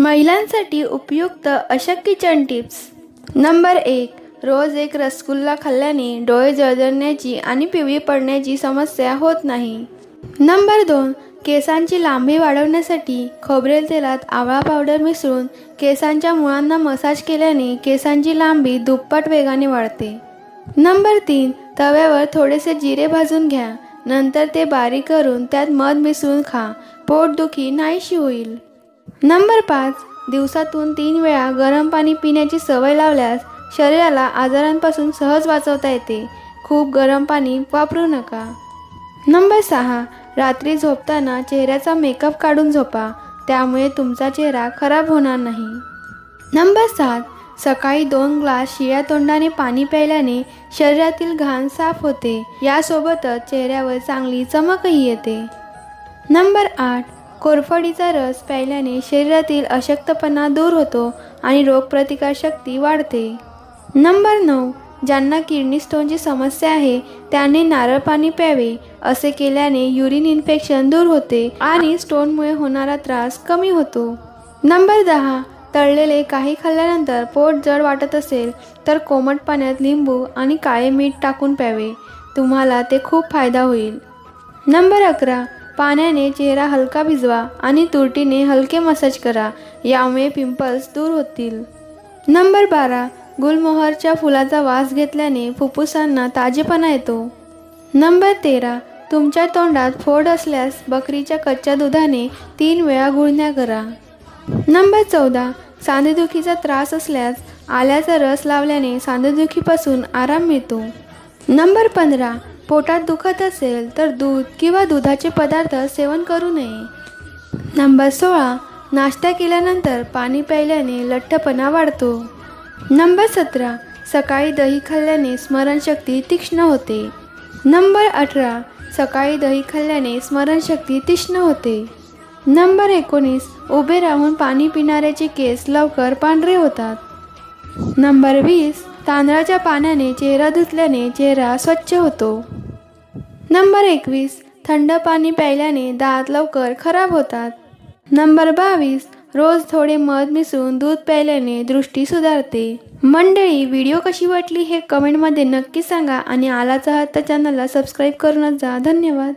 महिलांसाठी उपयुक्त अशा किचन टिप्स. नंबर एक रोज एक रसगुल्ला खाल्ल्याने डोळे जळजळण्याची आणि पिवळी पडण्याची समस्या होत नाही. नंबर दोन केसांची लांबी वाढवण्यासाठी खोबरेल तेलात आवळा पावडर मिसळून केसांच्या मुळांना मसाज केल्याने केसांची लांबी दुप्पट वेगाने वाढते. नंबर तीन तव्यावर थोडेसे जिरे भाजून घ्या. नंतर ते बारीक करून त्यात मध मिसळून खा. पोटदुखी नाहीशी होईल. नंबर पाच दिवसातून तीन वेळा गरम पाणी पिण्याची सवय लावल्यास शरीराला आजारांपासून सहज वाचवता येते. खूप गरम पाणी वापरू नका. नंबर सहा रात्री झोपताना चेहऱ्याचा मेकअप काढून झोपा. त्यामुळे तुमचा चेहरा खराब होणार नाही. नंबर सात सकाळी दोन ग्लास शिळ्या तोंडाने पाणी प्यायल्याने शरीरातील घाण साफ होते. यासोबतच चेहऱ्यावर चांगली चमकही येते. नंबर आठ कोरफडीचा रस प्यायल्याने शरीरातील अशक्तपणा दूर होतो आणि रोगप्रतिकारशक्ती वाढते. नंबर नऊ. ज्यांना किडनी स्टोनची समस्या आहे त्यांनी नारळ पाणी प्यावे असे केल्याने युरिन इन्फेक्शन दूर होते आणि स्टोनमुळे होणारा त्रास कमी होतो. नंबर दहा. तळलेले काही खाल्ल्यानंतर पोट जड वाटत असेल तर कोमट पाण्यात लिंबू आणि काळे मीठ टाकून प्यावे. तुम्हाला ते खूप फायदा होईल. नंबर अकरा. पाण्याने चेहरा हलका भिजवा आणि तुरटीने हलके मसाज करा. यामुळे पिंपल्स दूर होतील. नंबर बारा. गुलमोहरच्या फुलाचा वास घेतल्याने फुफ्फुसांना ताजेपणा येतो. नंबर तेरा. तुमच्या तोंडात फोड असल्यास बकरीच्या कच्च्या दुधाने तीन वेळा गुळण्या करा. नंबर चौदा. सांधेदुखीचा त्रास असल्यास आल्याचा रस लावल्याने सांधेदुखीपासून आराम मिळतो. नंबर पंधरा. पोटात दुखत असेल तर दूध किंवा दुधाचे पदार्थ सेवन करू नये. नंबर सोळा नाश्ता केल्यानंतर पाणी प्यायल्याने लठ्ठपणा वाढतो. नंबर सतरा सकाळी दही खाल्ल्याने स्मरणशक्ती तीक्ष्ण होते. नंबर अठरा सकाळी दही खाल्ल्याने स्मरणशक्ती तीक्ष्ण होते. नंबर एकोणीस उभे राहून पाणी पिणाऱ्याचे केस लवकर पांढरे होतात. नंबर वीस तांदळाच्या पाण्याने चेहरा धुतल्याने चेहरा स्वच्छ होतो. नंबर एकवीस थंड पाणी प्यायल्याने दात लवकर खराब होतात. नंबर बावीस रोज थोडे मध मिसळून दूध प्यायल्याने दृष्टी सुधारते. मंडळी व्हिडिओ कशी वाटली हे कमेंटमध्ये नक्की सांगा आणि आलाचा हात चॅनलला सबस्क्राईब करूनच जा. धन्यवाद.